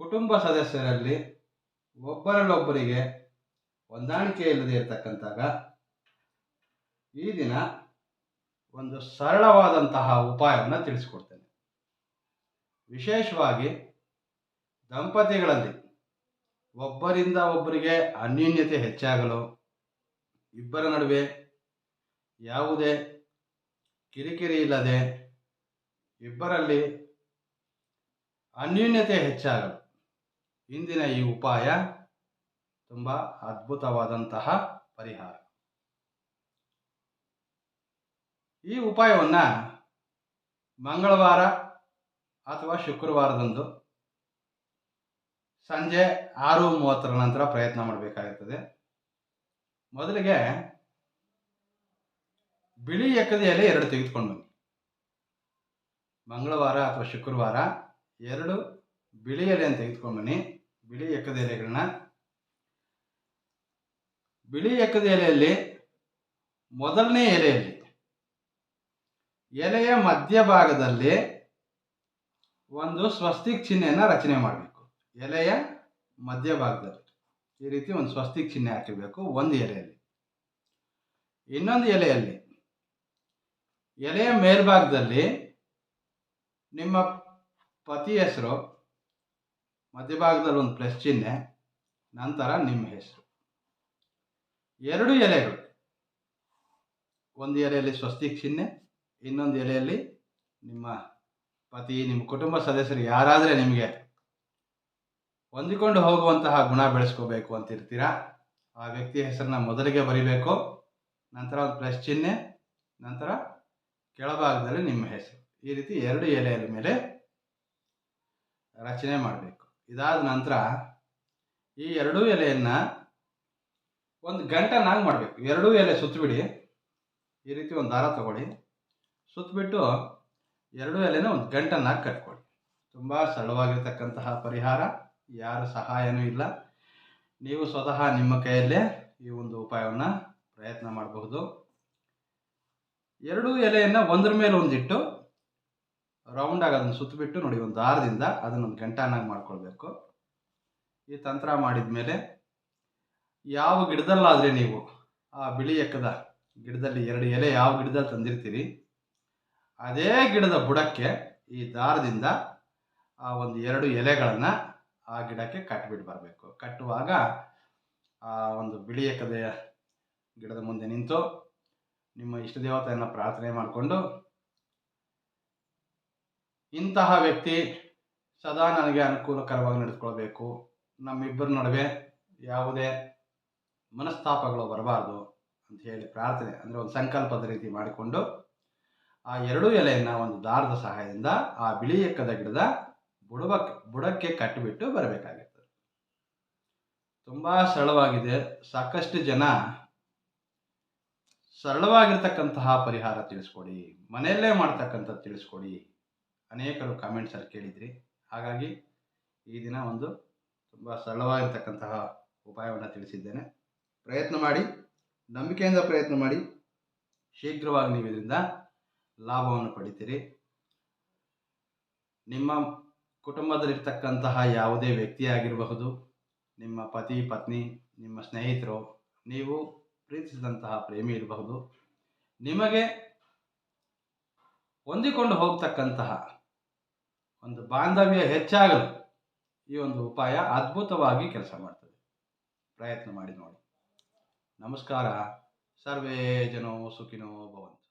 ಕುಟುಂಬ ಸದಸ್ಯರಲ್ಲಿ ಒಬ್ಬರಲ್ಲೊಬ್ಬರಿಗೆ ಹೊಂದಾಣಿಕೆ ಇಲ್ಲದೆ ಇರತಕ್ಕಂತಾಗ ಈ ದಿನ ಒಂದು ಸರಳವಾದಂತಹ ಉಪಾಯವನ್ನು ತಿಳಿಸ್ಕೊಡ್ತೇನೆ. ವಿಶೇಷವಾಗಿ ದಂಪತಿಗಳಲ್ಲಿ ಒಬ್ಬರಿಂದ ಒಬ್ಬರಿಗೆ ಅನ್ಯೋನ್ಯತೆ ಹೆಚ್ಚಾಗಲು, ಇಬ್ಬರ ನಡುವೆ ಯಾವುದೇ ಕಿರಿಕಿರಿ ಇಲ್ಲದೆ ಇಬ್ಬರಲ್ಲಿ ಅನ್ಯೋನ್ಯತೆ ಹೆಚ್ಚಾಗಲು ಇಂದಿನ ಈ ಉಪಾಯ ತುಂಬ ಅದ್ಭುತವಾದಂತಹ ಪರಿಹಾರ. ಈ ಉಪಾಯವನ್ನು ಮಂಗಳವಾರ ಅಥವಾ ಶುಕ್ರವಾರದಂದು ಸಂಜೆ ಆರು ಮೂವತ್ತರ ನಂತರ ಪ್ರಯತ್ನ ಮಾಡಬೇಕಾಗುತ್ತದೆ ಮೊದಲಿಗೆ ಬಿಳಿ ಎಕ್ಕದ ಎಲೆ ಎರಡು ತೆಗೆದುಕೊಂಡು ಬನ್ನಿ. ಮಂಗಳವಾರ ಅಥವಾ ಶುಕ್ರವಾರ ಎರಡು ಬಿಳಿ ಎಲೆಯನ್ನು ತೆಗೆದುಕೊಂಡು ಬನ್ನಿ. ಬಿಳಿ ಎಕ್ಕದ ಎಲೆಗಳನ್ನ ಬಿಳಿ ಎಕ್ಕದ ಎಲೆಯಲ್ಲಿ ಮೊದಲನೇ ಎಲೆಯಲ್ಲಿ, ಎಲೆಯ ಮಧ್ಯಭಾಗದಲ್ಲಿ ಒಂದು ಸ್ವಸ್ತಿಕ್ ಚಿಹ್ನೆಯನ್ನು ರಚನೆ ಮಾಡಬೇಕು. ಎಲೆಯ ಮಧ್ಯಭಾಗದಲ್ಲಿ ಈ ರೀತಿ ಒಂದು ಸ್ವಸ್ತಿಕ್ ಚಿಹ್ನೆ ಹಾಕಬೇಕು ಒಂದು ಎಲೆಯಲ್ಲಿ. ಇನ್ನೊಂದು ಎಲೆಯಲ್ಲಿ, ಎಲೆಯ ಮೇಲ್ಭಾಗದಲ್ಲಿ ನಿಮ್ಮ ಪತಿ ಹೆಸರು ಮಧ್ಯಭಾಗದಲ್ಲಿ ಒಂದು ಪ್ಲಸ್ ಚಿಹ್ನೆ, ನಂತರ ನಿಮ್ಮ ಹೆಸರು. ಎರಡು ಎಲೆಗಳು. ಒಂದು ಎಲೆಯಲ್ಲಿ ಸ್ವಸ್ತಿಕ್ ಚಿಹ್ನೆ, ಇನ್ನೊಂದು ಎಲೆಯಲ್ಲಿ ನಿಮ್ಮ ಪತಿ, ನಿಮ್ಮ ಕುಟುಂಬ ಸದಸ್ಯರು ಯಾರಾದರೆ ನಿಮಗೆ ಹೊಂದಿಕೊಂಡು ಹೋಗುವಂತಹ ಗುಣ ಬೆಳೆಸ್ಕೋಬೇಕು ಅಂತ ಇರ್ತೀರಾ? ಆ ವ್ಯಕ್ತಿಯ ಹೆಸರನ್ನ ಮೊದಲಿಗೆ ಬರಿಬೇಕು. ನಂತರ ಒಂದು ಪ್ಲಸ್ ಚಿಹ್ನೆ, ನಂತರ ಕೆಳಭಾಗದಲ್ಲಿ ನಿಮ್ಮ ಹೆಸರು. ಈ ರೀತಿ ಎರಡು ಎಲೆಯ ಮೇಲೆ ರಚನೆ ಮಾಡಬೇಕು. ಇದಾದ ನಂತರ ಈ ಎರಡೂ ಎಲೆಯನ್ನು ಒಂದು ಗಂಟನಾಗಿ ಮಾಡಬೇಕು. ಎರಡೂ ಎಲೆ ಸುತ್ತಬಿಡಿ ಈ ರೀತಿ ಒಂದು ದಾರ ತಗೊಳ್ಳಿ. ಸುತ್ತಬಿಟ್ಟು ಎರಡೂ ಎಲೆನ ಒಂದು ಗಂಟನ್ನಾಗಿ ಕಟ್ಕೊಳ್ಳಿ. ತುಂಬ ಸರಳವಾಗಿರ್ತಕ್ಕಂತಹ ಪರಿಹಾರ. ಯಾರ ಸಹಾಯನೂ ಇಲ್ಲ. ನೀವು ಸ್ವತಃ ನಿಮ್ಮ ಕೈಯಲ್ಲೇ ಈ ಒಂದು ಉಪಾಯವನ್ನು ಪ್ರಯತ್ನ ಮಾಡಬಹುದು. ಎರಡೂ ಎಲೆಯನ್ನು ಒಂದ್ರ ಮೇಲೆ ಒಂದಿಟ್ಟು ರೌಂಡಾಗಿ ಅದನ್ನು ಸುತ್ತಬಿಟ್ಟು ನೋಡಿ, ಒಂದು ದಾರದಿಂದ ಅದನ್ನೊಂದು ಗಂಟಾನಾಗಿ ಮಾಡ್ಕೊಳ್ಬೇಕು. ಈ ತಂತ್ರ ಮಾಡಿದ ಮೇಲೆ ಯಾವ ಗಿಡದಲ್ಲಾದರೆ ನೀವು ಆ ಬಿಳಿ ಎಕ್ಕದ ಗಿಡದಲ್ಲಿ ಎರಡು ಎಲೆ ಯಾವ ಗಿಡದಲ್ಲಿ ತಂದಿರ್ತೀರಿ, ಅದೇ ಗಿಡದ ಬುಡಕ್ಕೆ ಈ ದಾರದಿಂದ ಆ ಒಂದು ಎರಡು ಎಲೆಗಳನ್ನು ಆ ಗಿಡಕ್ಕೆ ಕಟ್ಬಿಟ್ಟು ಬರಬೇಕು. ಕಟ್ಟುವಾಗ ಆ ಒಂದು ಬಿಳಿ ಎಕ್ಕದ ಗಿಡದ ಮುಂದೆ ನಿಂತು ನಿಮ್ಮ ಇಷ್ಟ ದೇವತೆಯನ್ನು ಪ್ರಾರ್ಥನೆ ಮಾಡಿಕೊಂಡು ಇಂತಹ ವ್ಯಕ್ತಿ ಸದಾ ನನಗೆ ಅನುಕೂಲಕರವಾಗಿ ನಡೆದುಕೊಳ್ಬೇಕು. ನಮ್ಮಿಬ್ಬರ ನಡುವೆ ಯಾವುದೇ ಮನಸ್ತಾಪಗಳು ಬರಬಾರ್ದು ಅಂತ ಹೇಳಿ ಪ್ರಾರ್ಥನೆ, ಅಂದರೆ ಒಂದು ಸಂಕಲ್ಪದ ರೀತಿ ಮಾಡಿಕೊಂಡು ಆ ಎರಡೂ ಎಲೆಯನ್ನು ಒಂದು ದಾರದ ಸಹಾಯದಿಂದ ಆ ಬಿಳಿ ಎಕ್ಕದ ಗಿಡದ ಬುಡಕ್ಕೆ ಬುಡಕ್ಕೆ ಕಟ್ಟಿಬಿಟ್ಟು ಬರಬೇಕಾಗಿರ್ತದೆ. ತುಂಬ ಸರಳವಾಗಿದೆ. ಸಾಕಷ್ಟು ಜನ ಸರಳವಾಗಿರ್ತಕ್ಕಂತಹ ಪರಿಹಾರ ತಿಳಿಸ್ಕೊಡಿ, ಮನೆಯಲ್ಲೇ ಮಾಡ್ತಕ್ಕಂಥದ್ದು ತಿಳಿಸ್ಕೊಡಿ ಅನೇಕರು ಕಾಮೆಂಟ್ಸಲ್ಲಿ ಕೇಳಿದ್ರಿ. ಹಾಗಾಗಿ ಈ ದಿನ ಒಂದು ತುಂಬ ಸರಳವಾಗಿರ್ತಕ್ಕಂತಹ ಉಪಾಯವನ್ನು ತಿಳಿಸಿದ್ದೇನೆ. ಪ್ರಯತ್ನ ಮಾಡಿ, ನಂಬಿಕೆಯಿಂದ ಪ್ರಯತ್ನ ಮಾಡಿ, ಶೀಘ್ರವಾಗಿ ನೀವು ಇದರಿಂದ ಲಾಭವನ್ನು ಪಡಿತೀರಿ. ನಿಮ್ಮ ಕುಟುಂಬದಲ್ಲಿರ್ತಕ್ಕಂತಹ ಯಾವುದೇ ವ್ಯಕ್ತಿ ಆಗಿರಬಹುದು ನಿಮ್ಮ ಪತಿ, ಪತ್ನಿ, ನಿಮ್ಮ ಸ್ನೇಹಿತರು, ನೀವು ಪ್ರೀತಿಸಿದಂತಹ ಪ್ರೇಮಿ ಇರಬಹುದು. ನಿಮಗೆ ಹೊಂದಿಕೊಂಡು ಹೋಗ್ತಕ್ಕಂತಹ ಒಂದು ಬಾಂಧವ್ಯ ಹೆಚ್ಚಾಗಲು ಈ ಒಂದು ಉಪಾಯ ಅದ್ಭುತವಾಗಿ ಕೆಲಸ ಮಾಡ್ತದೆ. ಪ್ರಯತ್ನ ಮಾಡಿ ನೋಡಿ. ನಮಸ್ಕಾರ. ಸರ್ವೇ ಜನೋ ಸುಖಿನೋ ಭವಂತು.